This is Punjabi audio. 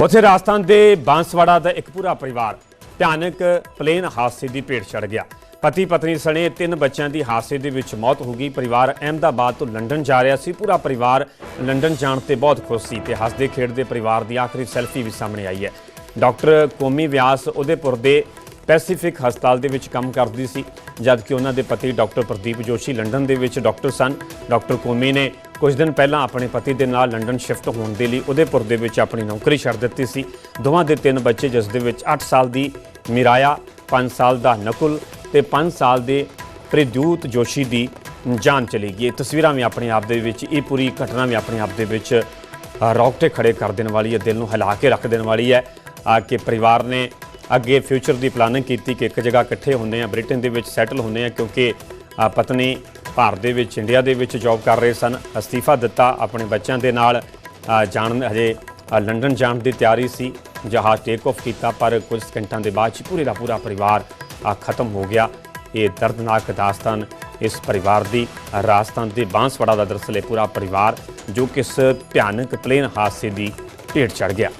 ਉੱਥੇ ਰਾਜਸਥਾਨ ਦੇ ਬਾਂਸਵਾੜਾ ਦਾ ਇੱਕ ਪੂਰਾ ਪਰਿਵਾਰ ਭਿਆਨਕ ਪਲੇਨ ਹਾਦਸੇ ਦੀ ਭੇਟ ਚੜ ਗਿਆ। ਪਤੀ ਪਤਨੀ ਸਣੇ ਤਿੰਨ ਬੱਚਿਆਂ ਦੀ ਹਾਦਸੇ ਦੇ ਵਿੱਚ ਮੌਤ ਹੋ ਗਈ। ਪਰਿਵਾਰ ਅਹਿਮਦਾਬਾਦ ਤੋਂ ਲੰਡਨ ਜਾ ਰਿਹਾ ਸੀ। ਪੂਰਾ ਪਰਿਵਾਰ ਲੰਡਨ ਜਾਣ ਤੇ ਬਹੁਤ ਖੁਸ਼ ਸੀ ਤੇ ਹੱਸਦੇ ਖੇਡਦੇ ਪਰਿਵਾਰ ਦੀ ਆਖਰੀ ਸੈਲਫੀ ਵੀ ਸਾਹਮਣੇ ਆਈ ਹੈ। ਡਾਕਟਰ ਕੋਮੀ ਵਿਆਸ ਉਦੇਪੁਰ ਦੇ ਪੈਸੀਫਿਕ ਹਸਪਤਾਲ ਦੇ ਵਿੱਚ ਕੰਮ ਕਰਦੀ ਸੀ, ਜਦਕਿ ਉਹਨਾਂ ਦੇ ਪਤੀ ਡਾਕਟਰ ਪ੍ਰਦੀਪ ਜੋਸ਼ੀ ਲੰਡਨ ਦੇ ਵਿੱਚ ਡਾਕਟਰ ਸਨ। ਡਾਕਟਰ ਕੋਮੀ ਨੇ ਕੁਝ ਦਿਨ ਪਹਿਲਾਂ ਆਪਣੇ ਪਤੀ ਦੇ ਨਾਲ ਲੰਡਨ ਸ਼ਿਫਟ ਹੋਣ ਦੇ ਲਈ ਉਦੇਪੁਰ ਦੇ ਵਿੱਚ ਆਪਣੀ ਨੌਕਰੀ ਛੱਡ ਦਿੱਤੀ ਸੀ। ਦੋਵਾਂ ਦੇ ਤਿੰਨ ਬੱਚੇ ਜਿਸ ਦੇ ਵਿੱਚ 8 ਸਾਲ ਦੀ ਮਿਰਾਇਆ 5 ਸਾਲ ਦਾ ਨਕੁਲ ਤੇ 5 ਸਾਲ ਦੇ ਪ੍ਰਦੂਤ ਜੋਸ਼ੀ ਦੀ ਜਾਨ ਚਲੀ ਗਈ। ਇਹ ਤਸਵੀਰਾਂ ਵੀ ਆਪਣੇ ਆਪ ਦੇ ਵਿੱਚ ਇਹ ਪੂਰੀ ਘਟਨਾ ਵੀ ਆਪਣੇ ਆਪ ਦੇ ਵਿੱਚ ਅ, ਰੌਂਗਟੇ ਖੜੇ ਕਰ ਦੇਣ ਵਾਲੀ ਹੈ ਦਿਲ ਨੂੰ ਹਿਲਾ ਕੇ ਰੱਖ ਦੇਣ ਵਾਲੀ ਹੈ। ਆ ਕਿ ਪਰਿਵਾਰ ਨੇ ਅੱਗੇ ਫਿਊਚਰ ਦੀ ਪਲਾਨਿੰਗ ਕੀਤੀ ਕਿ ਇੱਕ ਜਗ੍ਹਾ ਇਕੱਠੇ ਹੁੰਦੇ ਆ ਬ੍ਰਿਟੇਨ ਦੇ ਵਿੱਚ ਸੈਟਲ ਹੁੰਦੇ ਆ ਕਿਉਂਕਿ ਪਤਨੀ ਭਾਰਤ ਦੇ ਵਿੱਚ ਇੰਡੀਆ ਦੇ ਵਿੱਚ ਜੌਬ ਕਰ ਰਹੇ ਸਨ। ਅਸਤੀਫਾ ਦਿੱਤਾ ਆਪਣੇ ਬੱਚਿਆਂ ਦੇ ਨਾਲ। ਜਾਣ ਹਜੇ ਲੰਡਨ ਜਾਣ ਦੀ ਤਿਆਰੀ ਸੀ। ਜਹਾਜ਼ ਟੇਕ ਆਫ ਕੀਤਾ, ਪਰ ਕੁਝ ਸਕਿੰਟਾਂ ਦੇ ਬਾਅਦ 'ਚ ਪੂਰੇ ਦਾ ਪੂਰਾ ਪਰਿਵਾਰ ਖਤਮ ਹੋ ਗਿਆ। ਇਹ ਦਰਦਨਾਕ ਦਾਸਤਾਨ ਇਸ ਪਰਿਵਾਰ ਦੀ ਰਾਜਸਥਾਨ ਦੇ ਬਾਂਸਵਾੜਾ ਦਾ ਦਰਅਸਲ ਇਹ ਪੂਰਾ ਪਰਿਵਾਰ, ਜੋ ਕਿਸ ਭਿਆਨਕ ਪਲੇਨ ਹਾਦਸੇ ਦੀ ਭੇਟ ਚੜ ਗਿਆ।